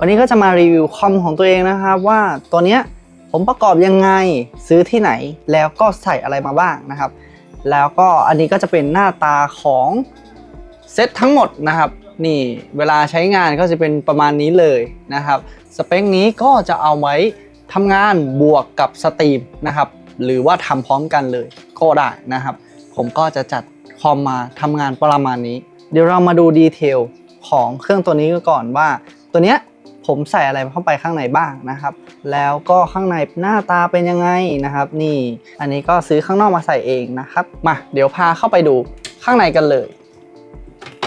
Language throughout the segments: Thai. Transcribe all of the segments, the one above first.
วันนี้ก็จะมารีวิวคอมของตัวเองนะครับว่าตัวเนี้ยผมประกอบยังไงซื้อที่ไหนแล้วก็ใส่อะไรมาบ้างนะครับ แล้วก็อันนี้ก็จะเป็นหน้าตาของเซตทั้งหมดนะครับนี่เวลาใช้งานก็จะเป็นประมาณนี้เลยนะครับสเปคนี้ก็จะเอาไว้ทำงานบวกกับสตรีมนะครับหรือว่าทำพร้อมกันเลยก็ได้นะครับ ผมก็จะจัดคอมมาทำงานประมาณนี้ เดี๋ยวเรามาดูดีเทลของเครื่องตัวนี้ก่อนว่า ตัวเนี้ย ผมใส่อะไรเข้าไปข้างในบ้างนะครับ แล้วก็ข้างในหน้าตาเป็นยังไงนะครับ นี่อันนี้ก็ซื้อข้างนอกมาใส่เองนะครับมาเดี๋ยวพาเข้าไปดูข้างในกันเลย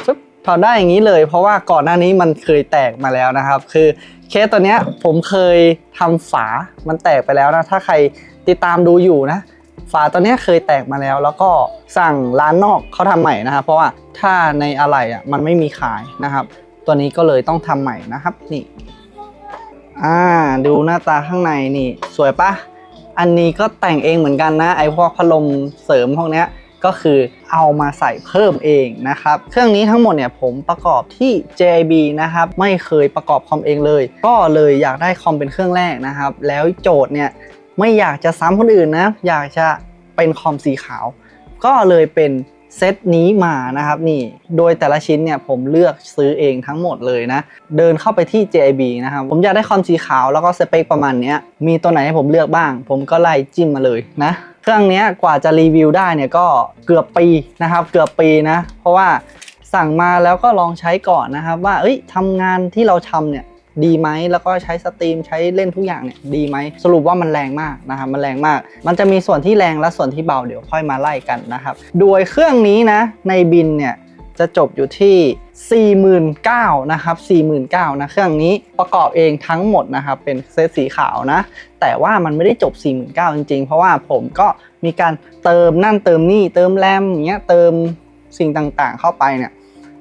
ปึ๊บถอดได้อย่างนี้เลย เพราะว่าก่อนหน้านี้มันเคยแตกมาแล้วนะครับ คือเคสตัวเนี้ยผมเคยทำฝามันแตกไปแล้วนะถ้าใครติดตามดูอยู่นะ ฝาตัวเนี้ยเคยแตกมาแล้ว แล้วก็สั่งร้านนอกเขาทำใหม่นะครับ เพราะว่าถ้าในอะไรอะมันไม่มีขายนะครับ ตัวนี้ก็เลยต้องทำใหม่นะครับนี่อ่าดูหน้าตาข้างในนี่ สวยปะอันนี้ก็แต่งเองเหมือนกันนะ ไอพวกพัดลมเสริมพวกนี้ก็คือเอามาใส่เพิ่มเองนะครับ เครื่องนี้ทั้งหมดเนี่ยผมประกอบที่ JB นะครับ ไม่เคยประกอบคอมเองเลย ก็เลยอยากได้คอมเป็นเครื่องแรกนะครับ แล้วโจทย์เนี่ยไม่อยากจะซ้ำคนอื่นนะ อยากจะเป็นคอมสีขาว ก็เลยเป็น เซตนี้มานะครับนี่โดยแต่ละชิ้นเนี่ยผมเลือกซื้อเองทั้งหมดเลยนะ เดินเข้าไปที่ JIB นะครับ ผมอยากได้คอมสีขาวแล้วก็สเปคประมาณนี้มีตัวไหนให้ผมเลือกบ้าง ผมก็ไล่จิ้มมาเลยนะเครื่องนี้กว่าจะรีวิวได้เนี่ยก็เกือบปีนะครับ เกือบปีนะ เพราะว่าสั่งมาแล้วก็ลองใช้ก่อนนะครับ ว่าเอ้ยทำงานที่เราทำเนี่ย ดีไหมแล้วก็ใช้สตรีมใช้เล่นทุกอย่างเนี่ยดีไหมสรุปว่ามันแรงมากนะครับมันแรงมาก มันจะมีส่วนที่แรงและส่วนที่เบาเดี๋ยวค่อยมาไล่กันนะครับโดยเครื่องนี้นะในบินเนี่ยจะจบอยู่ที่ 49,000นะครับ49,000นะเครื่องนี้ประกอบเองทั้งหมดนะครับเป็นเซตสีขาวนะ แต่ว่ามันไม่ได้จบ 49,000จริงๆ เพราะว่าผมก็มีการเติมนั่นเติมนี่เติมแรมอย่างเงี้ยเติมสิ่งต่างๆ เข้าไปเนี่ย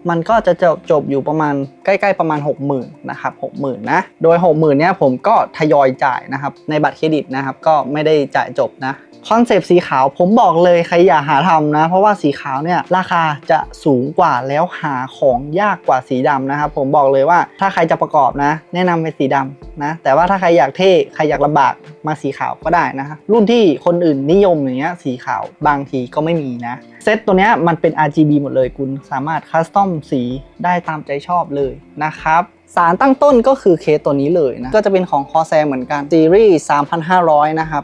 มันก็จะจบจบอยู่ประมาณใกล้ๆประมาณ 60,000นะครับ60,000นะโดย 60,000เนี้ยผมก็ทยอยจ่ายนะครับในบัตรเครดิตนะครับก็ไม่ได้จ่ายจบนะคอนเซปต์สีขาวผมบอกเลยใครอย่าหาทำนะ เพราะว่าสีขาวเนี่ยราคาจะสูงกว่าแล้วหาของยากกว่าสีดำนะครับผมบอกเลยว่าถ้าใครจะประกอบนะ แนะนำเป็นสีดำนะแต่ว่าถ้าใครอยากเท่ใครอยากลำบาก มาสีขาวก็ได้นะรุ่นที่คนอื่นนิยมอย่างเงี้ยสีขาวบางทีก็ไม่มีนะ เซตตัวเนี้ยมันเป็น RGB หมดเลยคุณสามารถคัสตอมสีได้ตามใจชอบเลยนะครับสารตั้งต้นก็คือเคสตัวนี้เลยนะ ก็จะเป็นของ c o r s a i r เหมือนกันซีรีส์3,500 นะครับ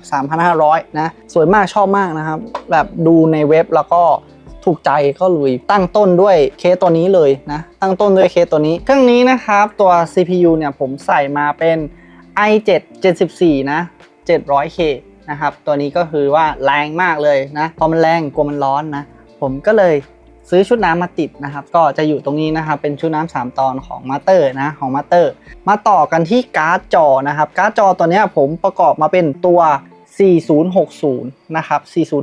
3,500 นะ สวยมากชอบมากนะครับ แบบดูในเว็บแล้วก็ถูกใจก็เลยตั้งต้นด้วยเคสตัวนี้เลยนะ ตั้งต้นด้วยเคสตัวนี้ เครื่องนี้นะครับ ตัว CPU เนี่ยผมใส่มาเป็น i7 74 นะ 700K นะครับ ตัวนี้ก็คือว่าแรงมากเลยนะ พอมันแรงกลัวมันร้อนนะ ผมก็เลยซื้อชุดน้ำมาติดนะครับ ก็จะอยู่ตรงนี้นะครับ เป็นชุดน้ำ3ตอนของมาเตอร์นะ ของมาเตอร์ มาต่อกันที่การ์ดจอนะครับ การ์ดจอตัวนี้ผมประกอบมาเป็นตัว 4060 นะครับ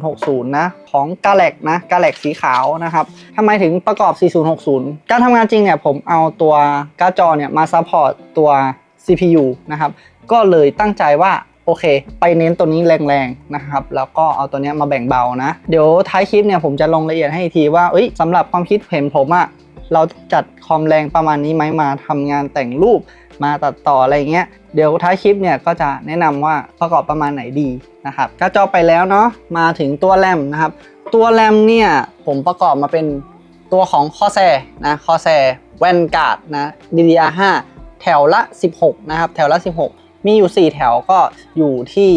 4060 นะ ของ g a l a x นะ g a l a x สีขาวนะครับทำไมถึงประกอบ 4060 การทำงานจริงเนี่ย ผมเอาตัวการ์ดจอเนี่ยมาซัพพอร์ตตัว CPU นะครับ ก็เลยตั้งใจว่า โอเค ไปเน้นตัวนี้แรงๆนะครับแล้วก็เอาตัวนี้มาแบ่งเบานะ เดี๋ยวท้ายคลิปเนี่ยผมจะลงละเอียดให้อีกทีว่าเอ้ยสำหรับความคิดเห็นผมอะเราจัดคอมแรงประมาณนี้ไหมมาทำงานแต่งรูปมาตัดต่ออะไรเงี้ยเดี๋ยวท้ายคลิปเนี่ยก็จะแนะนำว่าประกอบประมาณไหนดีนะครับก็จอไปแล้วเนาะมาถึงตัวแรมนะครับตัวแรมเนี่ยผมประกอบมาเป็นตัวของคอแซนะคอแซแวนการ์ดนะ DDR5 แถวละ 16 นะครับ แถวละ 16 มีอยู่ 4 แถวก็อยู่ที่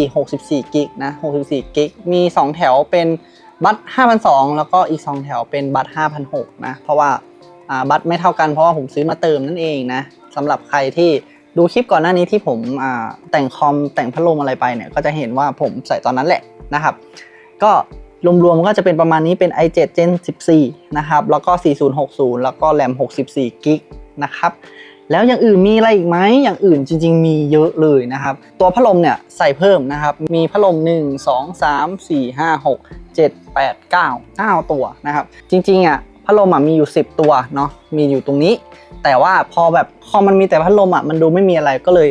64 กิกนะ 64 กิก มี 2 แถวเป็นบัต5,200แล้วก็อีก 2 แถวเป็นบัต5,600นะ เพราะว่าบัตไม่เท่ากันเพราะว่าผมซื้อมาเติมนั่นเองนะสำหรับใครที่ดูคลิปก่อนหน้านี้ที่ผมแต่งคอมแต่งพัดลมอะไรไปเนี่ยก็จะเห็นว่าผมใส่ตอนนั้นแหละนะครับ ก็รวมๆก็จะเป็นประมาณนี้เป็น i7 Gen 14 นะครับ แล้วก็ 4060 แล้วก็แรม64 กิกนะครับ แล้วอย่างอื่นมีอะไรอีกไหมอย่างอื่นจริง ๆ มีเยอะเลยนะครับ ตัวพัดลมเนี่ยใส่เพิ่มนะครับ มีพัดลม 1 2 3 4 5 6 7 8 9 9 ตัวนะครับ จริงๆอะพัดลมอะมีอยู่ 10 ตัวเนาะมีอยู่ตรงนี้ แต่ว่าพอแบบพอมันมีแต่พัดลมอะมันดูไม่มีอะไรก็เลย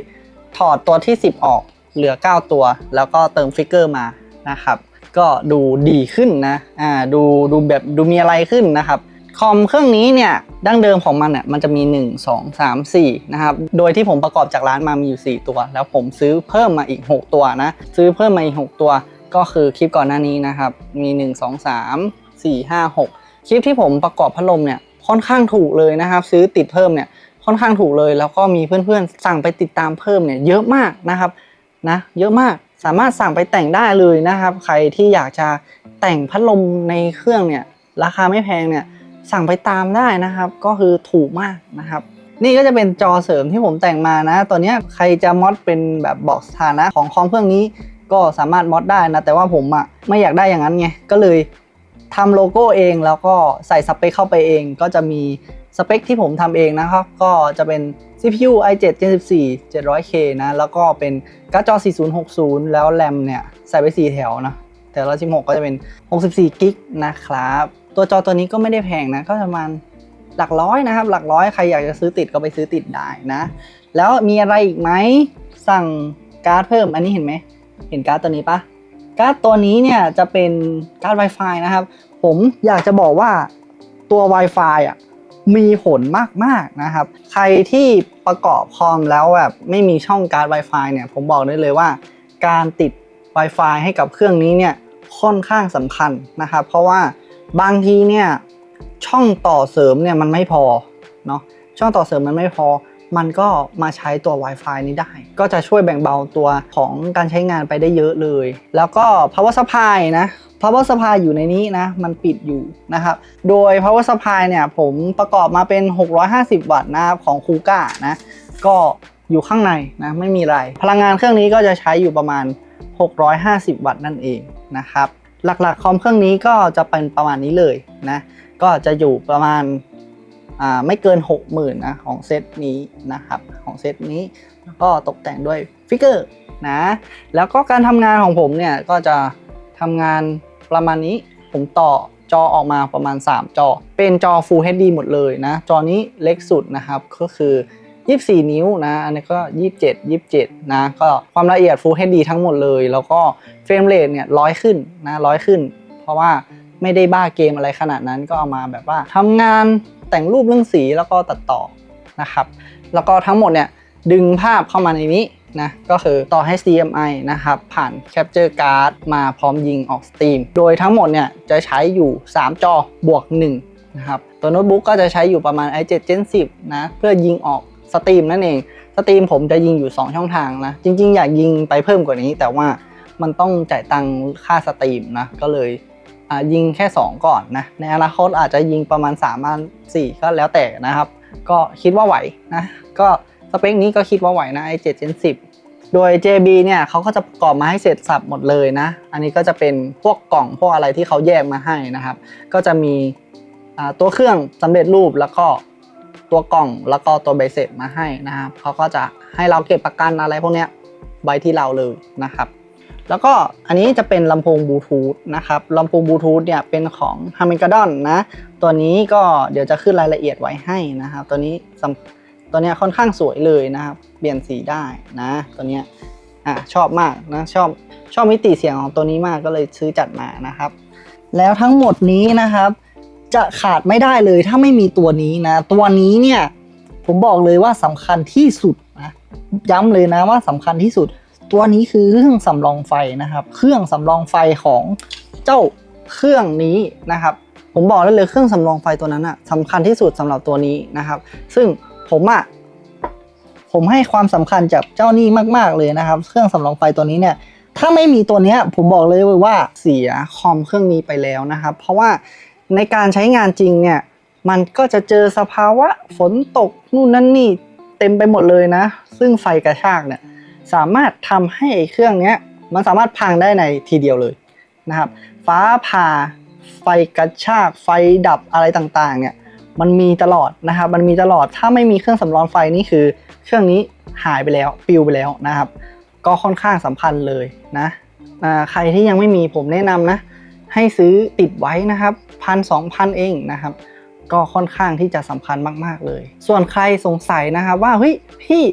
ถอดตัวที่ 10 ออกเหลือ 9 ตัว แล้วก็เติมฟิกเกอร์มานะครับ ก็ดูดีขึ้นนะอ่าดูดูแบบดูมีอะไรขึ้นนะครับคอมเครื่องนี้เนี่ย ดั้งเดิมของมันเนี่ยมันจะมี 1 2 3 4 นะครับ โดยที่ผมประกอบจากร้านมามีอยู่ 4 ตัว แล้วผมซื้อเพิ่มมาอีก 6 ตัวนะ ซื้อเพิ่มมาอีก 6 ตัว ก็คือคลิปก่อนหน้านี้นะครับ มี 1 2 3 4 5 6 คลิปที่ผมประกอบพัดลมเนี่ยค่อนข้างถูกเลยนะครับ ซื้อติดเพิ่มเนี่ยค่อนข้างถูกเลย แล้วก็มีเพื่อนๆสั่งไปติดตามเพิ่มเนี่ยเยอะมากนะครับนะเยอะมากสามารถสั่งไปแต่งได้เลยนะครับ ใครที่อยากจะแต่งพัดลมในเครื่องเนี่ยราคาไม่แพงเนี่ย สั่งไปตามได้นะครับ ก็คือถูกมากนะครับ นี่ก็จะเป็นจอเสริมที่ผมแต่งมานะตัวนี้ใครจะมอดเป็นแบบบอกสถานะของคอมเครื่องนี้ก็สามารถมอดได้นะ แต่ว่าผมอะไม่อยากได้อย่างนั้นไง ก็เลยทำโลโก้เองแล้วก็ใส่สเปคเข้าไปเอง ก็จะมีสเปคที่ผมทำเองนะครับ ก็จะเป็น CPU i7 Gen 14 700K นะ แล้วก็เป็นการ์ดจอ 4060 แล้วแรมเนี่ย ใส่ไป 4 แถวนะ แต่ละ16 ก็จะเป็น 64กิกนะครับ ตัวจอตัวนี้ก็ไม่ได้แพงนะ ก็ประมาณหลักร้อยนะครับ หลักร้อยใครอยากจะซื้อติดก็ไปซื้อติดได้นะ แล้วมีอะไรอีกไหมสั่งการ์ดเพิ่มอันนี้เห็นไหม เห็นการ์ดตัวนี้ปะการ์ดตัวนี้เนี่ยจะเป็นการ์ด Wi-Fi นะครับ ผมอยากจะบอกว่าตัว Wi-Fi อะมีผลมากๆนะครับ ใครที่ประกอบคอมแล้วแบบไม่มีช่องการ์ด Wi-Fi เนี่ยผมบอกได้เลยว่า การติด Wi-Fi ให้กับเครื่องนี้เนี่ยค่อนข้างสำคัญนะครับ เพราะว่า บางทีเนี่ยช่องต่อเสริมเนี่ยมันไม่พอเนาะช่องต่อเสริมมันไม่พอ มันก็มาใช้ตัว Wi-Fi นี้ได้ ก็จะช่วยแบ่งเบาตัวของการใช้งานไปได้เยอะเลย แล้วก็ power supply นะ power supply อยู่ในนี้นะ มันปิดอยู่นะครับ โดย power supply เนี่ยผมประกอบมาเป็น 650 วัตต์นะครับของคูก้านะ ก็อยู่ข้างในนะไม่มีอะไร พลังงานเครื่องนี้ก็จะใช้อยู่ประมาณ 650 วัตต์นั่นเองนะครับ หลักๆคอมเครื่องนี้ก็จะเป็นประมาณนี้เลยนะก็จะอยู่ประมาณาไม่เกิน 60,000นะของเซตนี้นะครับของเซตนี้แล้วก็ตกแต่งด้วยฟิกเกอร์นะแล้วก็การทำงานของผมเนี่ยก็จะทำงานประมาณนี้ผมต่อจอออกมาประมาณ 3 จอ เป็นจอ Full HD หมดเลยนะ จอนี้เล็กสุดนะครับก็คือ 24 นิ้วนะอันนี้ก็ 27 27 นะ ก็ความละเอียด Full HD ทั้งหมดเลย แล้วก็เฟรมเรทเนี่ยร้อยขึ้นนะร้อยขึ้น เพราะว่าไม่ได้บ้าเกมอะไรขนาดนั้นก็เอามาแบบว่าทำงานแต่งรูปเรื่องสีแล้วก็ตัดต่อนะครับ แล้วก็ทั้งหมดเนี่ยดึงภาพเข้ามาในนี้นะก็คือต่อให้ HDMI นะครับ ผ่าน Capture Card มาพร้อมยิงออกสตรีมโดยทั้งหมดเนี่ยจะใช้อยู่ 3 จอบวก1นะครับตัวโน้ตบุ๊กก็จะใช้อยู่ประมาณ i7 Gen 10นะเพื่อยิงออก สตรีมนั่นเอง สตรีมผมจะยิงอยู่ 2 ช่องทางนะ จริง ๆ อยากยิงไปเพิ่มกว่านี้ แต่ว่ามันต้องจ่ายตังค่าสตรีมนะ ก็เลยยิงแค่ 2 ก่อนนะ ในอนาคตอาจจะยิงประมาณ3มา4ก็แล้วแต่นะครับ ก็คิดว่าไหวนะ ก็สเปคนี้ก็คิดว่าไหวนะ i7 Gen 10โดย JB เนี่ยเขาก็จะประกอบมาให้เสร็จสับหมดเลยนะ อันนี้ก็จะเป็นพวกกล่องพวกอะไรที่เขาแยกมาให้นะครับ ก็จะมีตัวเครื่องสำเร็จรูปแล้วก็ ตัวกล่องแล้วก็ตัวใบเสร็จมาให้นะครับเขาก็จะให้เราเก็บประกันอะไรพวกเนี้ยไว้ที่เราเลยนะครับ แล้วก็อันนี้จะเป็นลำโพงบลูทูธนะครับลำโพงบลูทูธเนี่ยเป็นของ h a m i n g a d o n นะ ตัวนี้ก็เดี๋ยวจะขึ้นรายละเอียดไว้ให้นะครับ ตัวนี้ตัวเนี้ยค่อนข้างสวยเลยนะครับ เปลี่ยนสีได้นะ ตัวเนี้ยอะชอบมากนะชอบชอบมิติเสียงของตัวนี้มากก็เลยซื้อจัดมานะครับ แล้วทั้งหมดนี้นะครับ จะขาดไม่ได้เลยถ้าไม่มีตัวนี้นะ ตัวนี้เนี่ยผมบอกเลยว่าสำคัญที่สุดนะย้ำเลยนะว่าสำคัญที่สุด ตัวนี้คือเครื่องสำรองไฟนะครับ เครื่องสำรองไฟของเจ้าเครื่องนี้นะครับ ผมบอกได้เลยเครื่องสำรองไฟตัวนั้นอะสำคัญที่สุดสำหรับตัวนี้นะครับ ซึ่งผมอะผมให้ความสำคัญจากเจ้านี้มาก ๆเลยนะครับ เครื่องสำรองไฟตัวนี้เนี่ยถ้าไม่มีตัวนี้ผมบอกเลยว่าเสียคอมเครื่องนี้ไปแล้วนะครับ เพราะว่า ในการใช้งานจริงเนี่ยมันก็จะเจอสภาวะฝนตกนู่นนั่นนี่เต็มไปหมดเลยนะ ซึ่งไฟกระชากเนี่ยสามารถทำให้เครื่องเนี้ยมันสามารถพังได้ในทีเดียวเลยนะครับ ฟ้าผ่าไฟกระชากไฟดับอะไรต่างๆเนี่ยมันมีตลอดนะครับ มันมีตลอดถ้าไม่มีเครื่องสำรองไฟนี่คือ เครื่องนี้หายไปแล้วปิวไปแล้วนะครับ ก็ค่อนข้างสำคัญเลยนะใครที่ยังไม่มีผมแนะนำนะ ให้ซื้อติดไว้นะครับพันสองพันเองนะครับ ก็ค่อนข้างที่จะสำคัญมาก ๆ เลย ส่วนใครสงสัยนะครับว่าเฮ้ยพี่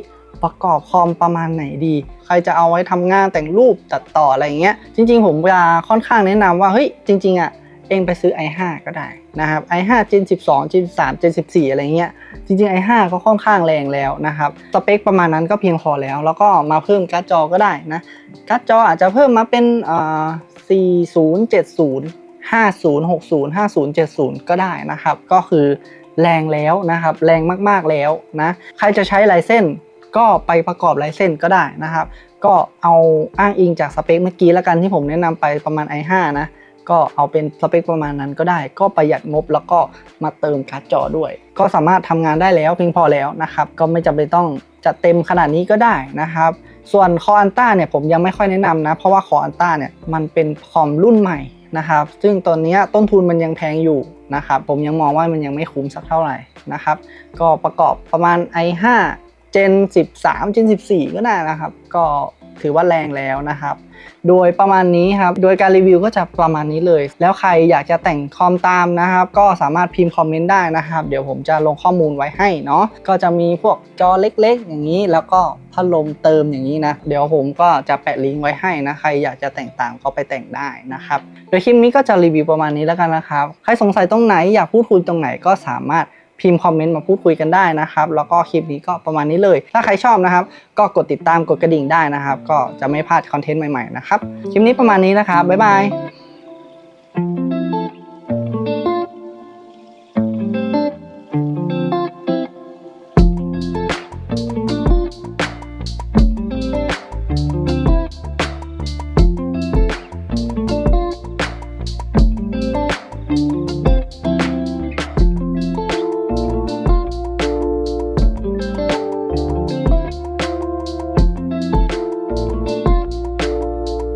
ประกอบคอมประมาณไหนดี ใครจะเอาไว้ทำงานแต่งรูปตัดต่ออะไรเงี้ย จริง ๆ ผมจะค่อนข้างแนะนำว่าเฮ้ยจริง ๆอะเองไปซื้อ i5 ก็ได้นะครับ i5 Gen 12 Gen 13 Gen 14 อะไรเงี้ย จริงๆ i5 ก็ค่อนข้างแรงแล้วนะครับ สเปคประมาณนั้นก็เพียงพอแล้ว แล้วก็มาเพิ่มการ์ดจอก็ได้นะ การ์ดจออาจจะเพิ่มมาเป็นอ่า 4070 5060 5070 ก็ได้นะครับ ก็คือแรงแล้วนะครับ แรงมากๆแล้วนะใครจะใช้ลายเส้นก็ไปประกอบลายเส้นก็ได้นะครับ ก็เอาอ้างอิงจากสเปคเมื่อกี้แล้วกันที่ผมแนะนำไปประมาณ i5 นะก็เอาเป็นสเปคประมาณนั้นก็ได้ ก็ประหยัดงบแล้วก็มาเติมการ์ดจอด้วย ก็สามารถทำงานได้แล้วเพียงพอแล้วนะครับ ก็ไม่จำเป็นต้อง จัดเต็มขนาดนี้ก็ได้นะครับ ส่วนคออันต้าเนี่ยผมยังไม่ค่อยแนะนำนะ เพราะว่าคออันต้าเนี่ยมันเป็นคอมรุ่นใหม่นะครับ ซึ่งตอนนี้ต้นทุนมันยังแพงอยู่นะครับ ผมยังมองว่ามันยังไม่คุ้มสักเท่าไหร่นะครับ ก็ประกอบประมาณ i5 Gen 13 Gen 14 ก็ได้นะครับ ก็ ถือว่าแรงแล้วนะครับ โดยประมาณนี้ครับ โดยการรีวิวก็จะประมาณนี้เลย แล้วใครอยากจะแต่งคอมตามนะครับ ก็สามารถพิมพ์คอมเมนต์ได้นะครับ เดี๋ยวผมจะลงข้อมูลไว้ให้เนาะ ก็จะมีพวกจอเล็กๆ อย่างนี้ แล้วก็พัดลมเติมอย่างนี้นะ เดี๋ยวผมก็จะแปะลิงก์ไว้ให้นะ ใครอยากจะแต่งตามก็ไปแต่งได้นะครับ โดยคลิปนี้ก็จะรีวิวประมาณนี้แล้วกันนะครับ ใครสงสัยตรงไหนอยากพูดคุยตรงไหนก็สามารถ พิมพ์คอมเมนต์มาพูดคุยกันได้นะครับ แล้วก็คลิปนี้ก็ประมาณนี้เลย ถ้าใครชอบนะครับ ก็กดติดตามกดกระดิ่งได้นะครับ ก็จะไม่พลาดคอนเทนต์ใหม่ๆนะครับ คลิปนี้ประมาณนี้นะครับบ๊ายบาย